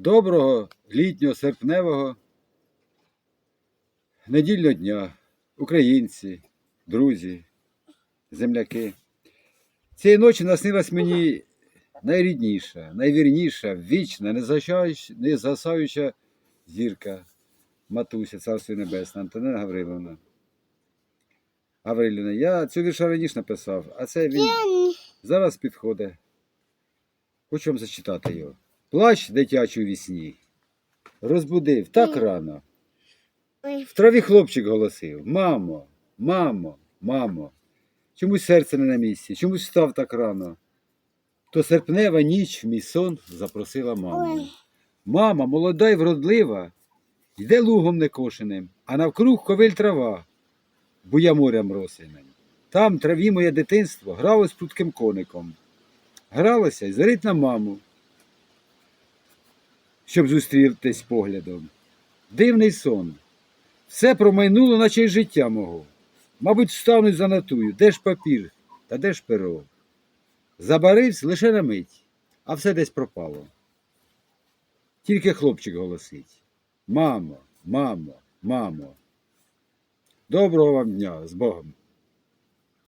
Доброго літнього серпневого недільного дня, українці, друзі, земляки. Цієї ночі наснилась мені найрідніша, найвірніша, вічна, незасяюча, незасаюча зірка матуся, царство небесне, Антонина Гавриловна. Гаврилівна, я цю вірша раніше написав, а це він зараз підходить. Хочу вам зачитати його. Плач дитячий у вісні. Розбудив так рано. В траві хлопчик голосив: Мамо, мамо, мамо. Чомусь серце не на місці, чомусь став так рано. То серпнева ніч в мій сон запросила маму. Мама, молода й вродлива, йде лугом некошеним, а навкруг ковиль трава, буя морям росиним. Там траві моє дитинство грало з прудким коником. Гралося й зорить на маму, щоб зустрітись поглядом. Дивний сон. Все промайнуло, наче й життя мого. Мабуть, встану й занотую, де ж папір, та де ж перо. Забарився лише на мить, а все десь пропало. Тільки хлопчик голосить. Мамо, мамо, мамо. Доброго вам дня з Богом.